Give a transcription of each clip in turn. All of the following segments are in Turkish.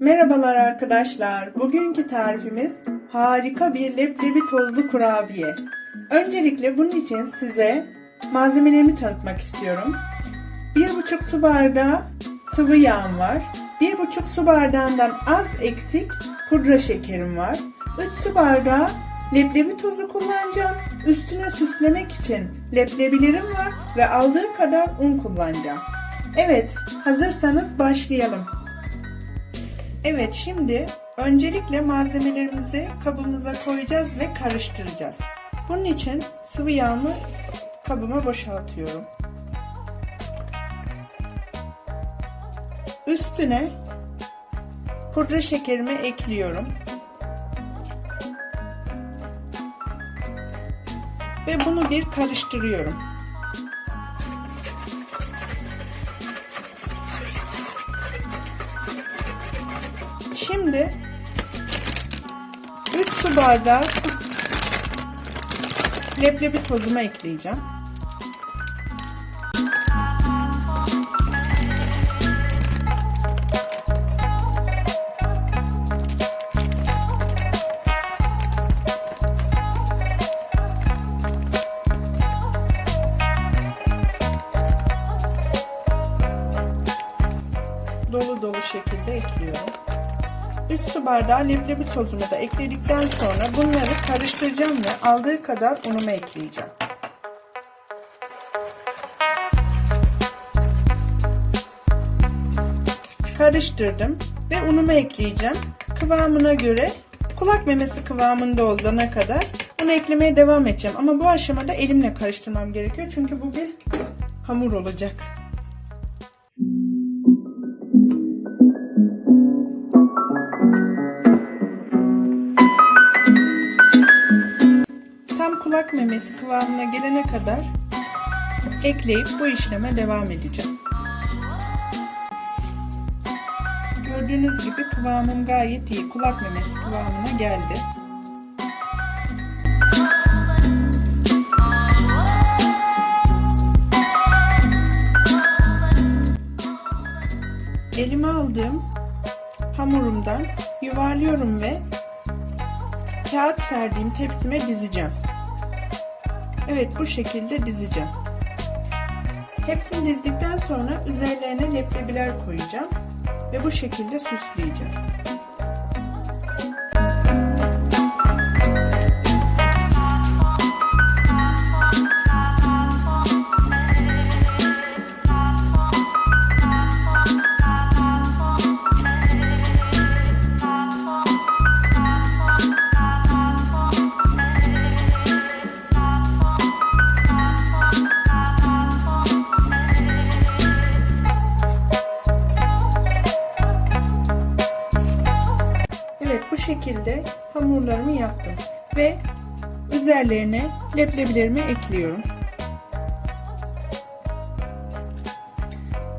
Merhabalar arkadaşlar. Bugünkü tarifimiz harika bir leblebi tozlu kurabiye. Öncelikle bunun için size malzemelerimi tanıtmak istiyorum. 1,5 su bardağı sıvı yağım var. 1,5 su bardağından az eksik pudra şekerim var. 3 su bardağı leblebi tozu kullanacağım. Üstüne süslemek için leblebilerim var ve aldığı kadar un kullanacağım. Evet, hazırsanız başlayalım. Evet şimdi öncelikle malzemelerimizi kabımıza koyacağız ve karıştıracağız. Bunun için sıvı yağımı kabıma boşaltıyorum. Üstüne pudra şekerimi ekliyorum. Ve bunu bir karıştırıyorum. Şimdi 3 su bardağı leblebi tozumu ekleyeceğim. Dolu dolu şekilde ekliyorum. 3 su bardağı leblebi tozumu da ekledikten sonra bunları karıştıracağım ve aldığı kadar unumu ekleyeceğim. Karıştırdım ve unumu ekleyeceğim. Kıvamına göre kulak memesi kıvamında olana kadar bunu eklemeye devam edeceğim. Ama bu aşamada elimle karıştırmam gerekiyor çünkü bu bir hamur olacak. Kulak memesi kıvamına gelene kadar ekleyip bu işleme devam edeceğim. Gördüğünüz gibi kıvamım gayet iyi. Kulak memesi kıvamına geldi. Elime aldığım hamurumdan yuvarlıyorum ve kağıt serdiğim tepsime dizeceğim. Evet bu şekilde dizeceğim. Hepsini dizdikten sonra üzerlerine leblebiler koyacağım ve bu şekilde süsleyeceğim. Şekilde hamurlarımı yaptım ve üzerlerine leblebilerimi ekliyorum.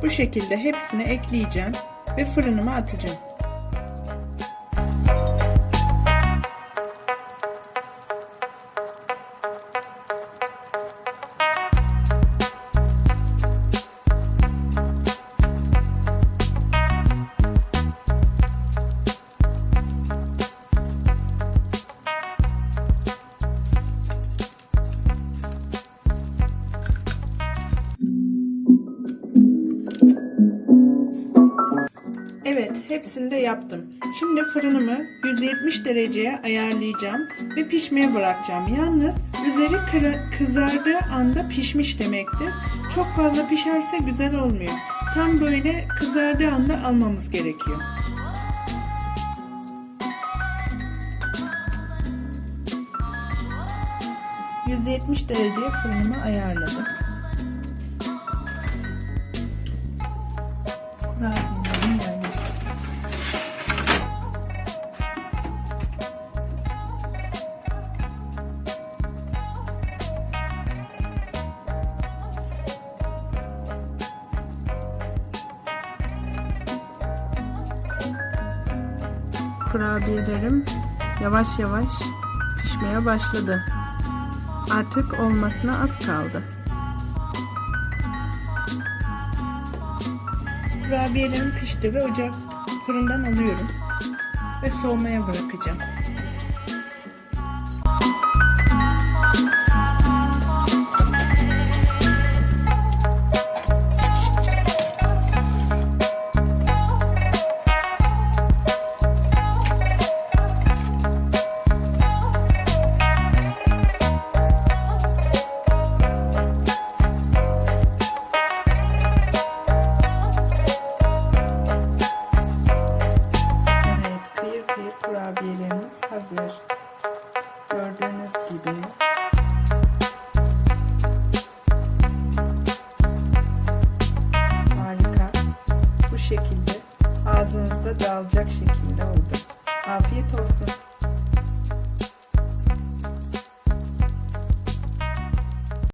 Bu şekilde hepsini ekleyeceğim ve fırınıma atacağım. Hepsini de yaptım. Şimdi fırınımı 170 dereceye ayarlayacağım ve pişmeye bırakacağım. Yalnız üzeri kızardığı anda pişmiş demektir. Çok fazla pişerse güzel olmuyor. Tam böyle kızardığı anda almamız gerekiyor. ...170 dereceye fırınımı ayarladım. Kurabiyelerim yavaş yavaş pişmeye başladı. Artık olmasına az kaldı. Kurabiyelerim pişti ve ocak fırından alıyorum ve soğumaya bırakacağım. kurabiyelerimiz hazır. Gördüğünüz gibi harika. Bu şekilde ağzınızda dağılacak şekilde oldu. Afiyet olsun.